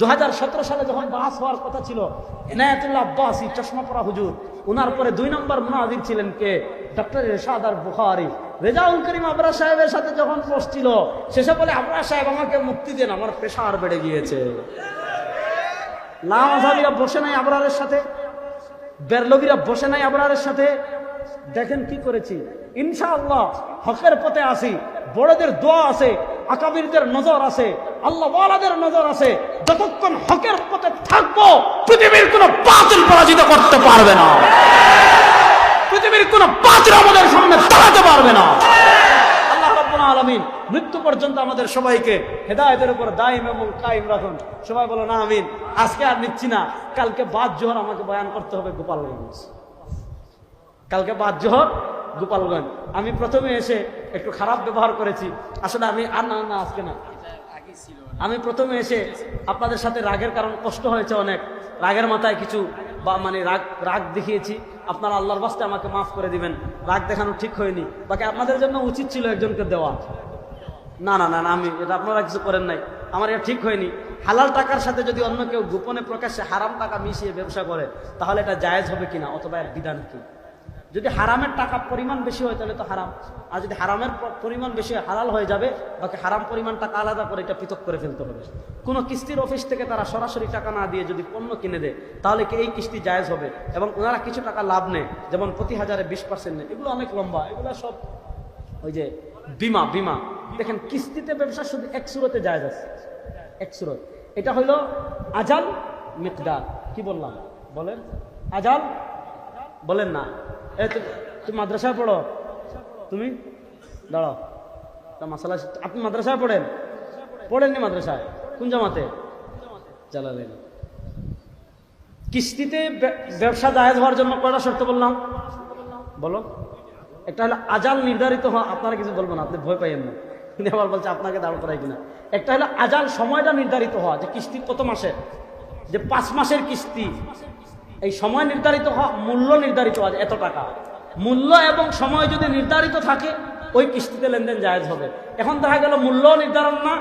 দু হাজার সতেরো সালে যখন বাস হওয়ার কথা ছিল, এনায়াতুল্লাহ আব্বাসি চশমা পরা হুজুর ওনার পরে দুই নম্বর মুনাজির ছিলেন কে? ডক্টর রেশাদ আর বুখারি। রেজাউল করিম আবরা সাহেবের সাথে যখন বসছিল শেষে বলে, আবরা সাহেব, আমাকে মুক্তি দেন, আমার প্রেশার বেড়ে গিয়েছে। লামাজাবিরা বসে নাই আবরারের সাথে, বেরলবিরা বসে নাই আবরারের সাথে। দেখেন কি করেছি। ইনশাআল্লাহ হকের পথে আসি, বড়দের দোয়া আছে আকাবিরদের নজর আছে, আল্লাহ ওয়ালাদের নজর আছে, যতক্ষণ হকের পথে থাকব, পৃথিবীর কোনো বাতিল পরাজিত করতে পারবে না। পৃথিবীর কোনো বাতিল আমাদের সামনে দাঁড়াতে পারবে না। আল্লাহ মৃত্যু পর্যন্ত আমাদের সবাইকে হেদায়েতের উপর দাইম এবং কায়েম রাখুন। সবাই বলো না আমিন। আজকে আর নিচ্ছি না। কালকে বাদ জোহর আমাকে বয়ান করতে হবে গোপালগঞ্জ। কালকে বাদ জোহর গোপালগঞ্জ আমি প্রথমে এসে একটু খারাপ ব্যবহার করেছি। আসলে আমি আর না না, আজকে না। আমি প্রথমে এসে আপনাদের সাথে রাগের কারণ কষ্ট হয়েছে অনেক। রাগের মাথায় কিছু বা মানে রাগ রাগ দেখিয়েছি। আপনারা আল্লাহর বাস্তে আমাকে মাফ করে দিবেন। রাগ দেখানো ঠিক হয়নি। বাকি আপনাদের জন্য উচিত ছিল একজনকে দেওয়া। না না না না, আমি এটা আপনারা কিছু করেন নাই। আমার এটা ঠিক হয়নি। হালাল টাকার সাথে যদি অন্য কেউ গোপনে প্রকাশ্যে হারাম টাকা মিশিয়ে ব্যবসা করে, তাহলে এটা জায়েজ হবে কিনা? অথবা এর বিধান কি? যদি হারামের টাকা পরিমাণ বেশি হয়, তাহলে তো হারাম। আর যদি হারামের পরিমাণ বেশি হালাল হয়ে যাবে, বাকি হারাম পরিমাণ টাকা আলাদা করে এটা পৃথক করে ফেলতে হবে। কোনো কিস্তির অফিস থেকে তারা সরাসরি টাকা না দিয়ে যদি পণ্য কিনে দেয়, তাহলে কি এই কিস্তি জায়েজ হবে? এবং ওনারা কিছু টাকা লাভ নেয়, যেমন প্রতি হাজারে বিশ পার্সেন্ট নেয়। এগুলো অনেক লম্বা, এগুলো সব ওই যে বিমা বিমা। দেখেন, কিস্তিতে ব্যবসা শুধু এক সুরতে জায়েজ আছে। এক সুরত। এটা হইল আজাল মিকদার। কি বললাম? বলেন? আজাল? বলেন না। এ তুমি মাদ্রাসায় পড়ো। তুমি? দাঁড়াও। তা মাসালা আপনি মাদ্রাসায় পড়েন? পড়েননি মাদ্রাসায়? কোন জামাতে? চালালেন কিস্তিতে ব্যবসা জায়েজ হওয়ার জন্য কয়টা শর্ত বললাম? বলো। একটা হলো আজাল নির্ধারিত হওয়া, আপনারা কিছু বলব না, আপনি ভয় পাইয়েন না। উনি আবার বলছে, আপনাকে দাঁড় করাই কিনা? একটা হলো আজাল সময়টা নির্ধারিত হওয়া, যে কিস্তি কত মাসের? যে পাঁচ মাসের কিস্তি। এই সময় নির্ধারিত হওয়া, মূল্য নির্ধারিত হওয়া এত টাকা। মূল্য এবং সময় যদি নির্ধারিত থাকে, ওই কিস্তিতে লেনদেন জায়েজ হবে। এখন দেখা গেল মূল্য নির্ধারণ না,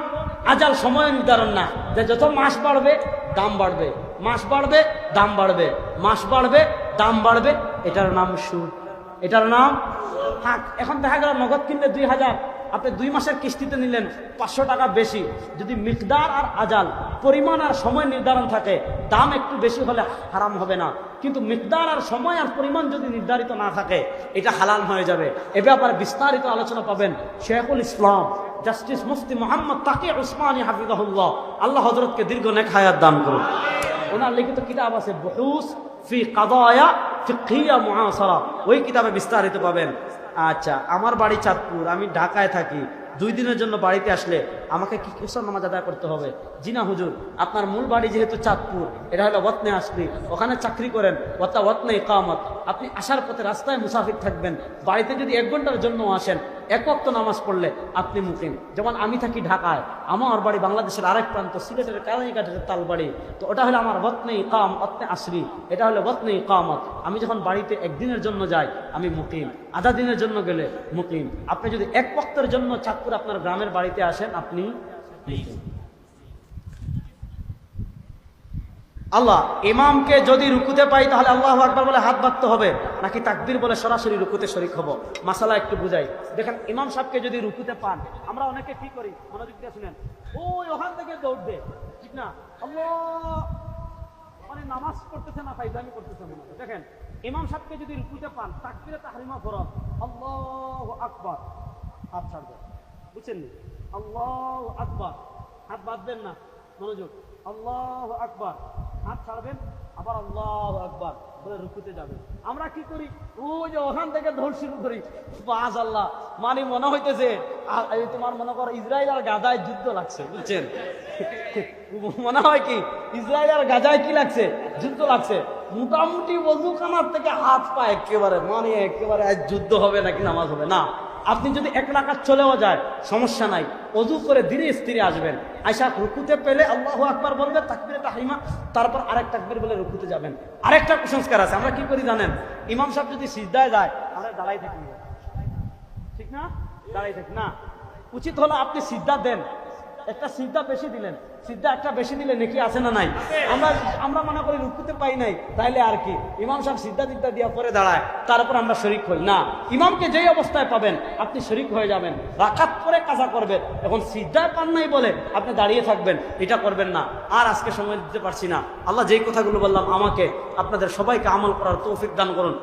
আজাল সময় নির্ধারণ না। যে যত মাস বাড়বে, দাম বাড়বে। মাস বাড়বে, দাম বাড়বে। মাস বাড়বে, দাম বাড়বে, এটার নাম সুদ। এটার নাম হ্যাঁ এখন দেখা গেল নগদ কিনলে দুই হাজার আপনি দুই মাসের কিস্তিতে নিলেন পাঁচশো টাকা বেশি। যদি মিকদার আর আজাল, পরিমাণ আর সময় নির্ধারণ থাকে, দাম একটু বেশি হলে হারাম হবে না। কিন্তু মিকদার আর সময় আর পরিমাণ যদি নির্ধারিত না থাকে, এটা হালাল হয়ে যাবে। এ ব্যাপারে বিস্তারিত আলোচনা পাবেন শেখুল ইসলাম, জাস্টিস মুফতি মোহাম্মদ তাকে উসমানী হাফিজাহুল্লাহ। আল্লাহ হজরতকে দীর্ঘ নেক হায়াত দান করুন। ওনার লিখিত কিতাব আছে বহুস ফি কাদায়া ফিকহিয়া মুআসারা। ওই কিতাবে বিস্তারিত পাবেন। আচ্ছা আমার বাড়ি চাঁদপুর, আমি ঢাকায় থাকি। দুই দিনের জন্য বাড়িতে আসলে আমাকে কি কিসর নামাজ আদায় করতে হবে? জিনা হুজুর। আপনার মূল বাড়ি যেহেতু চাঁদপুর, এটা হলো ওয়াতনে আসলি ওখানে চাকরি করেন ওতা ওয়াতনে কামত আপনি আসার পথে রাস্তায় মুসাফির থাকবেন। বাড়িতে যদি এক ঘণ্টার জন্য আসেন এক অক্ত নামাজ পড়লে আপনি মুকিম। যেমন আমি থাকি ঢাকায়, আমার বাড়ি বাংলাদেশের আরেক প্রান্ত, সিলেটের কালাইঘাটের তালবাড়ি। তো ওটা হলো আমার বতনে ইকাম অতনে আশ্রি এটা হলো বতনে কামত আমি যখন বাড়িতে একদিনের জন্য যাই, আমি মুকিম। আধা দিনের জন্য গেলে মুকিম। আপনি যদি এক পক্তের জন্য চাঁদপুর আপনার গ্রামের বাড়িতে আসেন, আপনি মুকিম আল্লাহ, ইমামকে যদি রুকুতে পাই তাহলে আল্লাহ আকবার বলে হাত বাঁধতে হবে, নাকি তাকবির বলে সরাসরি রুকুতে শরিক হব? মাসালা একটু বুঝাই। দেখেন, ইমাম সাহেবকে যদি রুকুতে পান, আমরা অনেকে কি করি? মনোযোগ দিয়ে শুনেন। ওই ওখান থেকে দৌড় দে। ঠিক না? মানে নামাজ পড়তেছে না ফাইজলামি করতেছে হয়। দেখেন, ইমাম সাহেবকে যদি রুকুতে পান, তাকবীরে তাহরিমা ফরজ। আল্লাহ আকবর। হাত ছাড়বেন বুঝছেন নি? আল্লাহ আকবার। হাত বাঁধবেন না। মনোযোগ। আল্লাহ আকবার। হাত ছাড়বেন, আবার আল্লাহ আকবার বলে রুকুতে যাবেন। আমরা কি করি? ওই যে ওখান থেকে ধর শুরু করি। বাজ আল্লাহ মানে মনে হইতেছে তোমার মনে করো ইসরায়েল আর গাদায় যুদ্ধ লাগছে, বুঝছেন? মনে হয় কি? ইসরায়েল আর গাজায় কি লাগছে? যুদ্ধ লাগছে। মোটামুটি বজুখানার থেকে হাত পা একেবারে মানে একেবারে যুদ্ধ হবে নাকি নামাজ হবে? না। আপনি যদি এক রাকাত চলেও যায়, সমস্যা নাই। অজু করে ধীরে স্ত্রী আসবেন। আয়সা রুকুতে পেলে আল্লাহ আকবার বলবে, তাকবির তাহিমা, তারপর আরেক তাকবির বলে রুকুতে যাবেন। আরেকটা কুসংস্কার আছে, আমরা কি করি জানেন? ইমাম সাহেব যদি সিজদায় যায়, আমরা দাঁড়াই থাকি। ঠিক না? দাঁড়াই থাকি, না। উচিত হলো আপনি সিদ্ধা দেন। একটা সিদ্ধা বেশি দিলেন। সিদ্ধা একটা বেশি দিলে নাকি আছে না নাই? আমরা আমরা মনে করি রুকুতে পাই নাই, তাইলে আর কি? ইমাম সাহেব সিদ্ধা দিদ্ধা দিয়া পরে দাঁড়ায়, তারপর আমরা শরিক হই। না, ইমামকে যেই অবস্থায় পাবেন, আপনি শরিক হয়ে যাবেন। রাকাত পরে কাজা করবেন এখন সিদ্ধা পান নাই বলে আপনি দাঁড়িয়ে থাকবেন, এটা করবেন না। আর আজকে সময় দিতে পারছি না। আল্লাহ যেই কথাগুলো বললাম আমাকে, আপনাদের সবাইকে আমল করার তৌফিক দান করুন।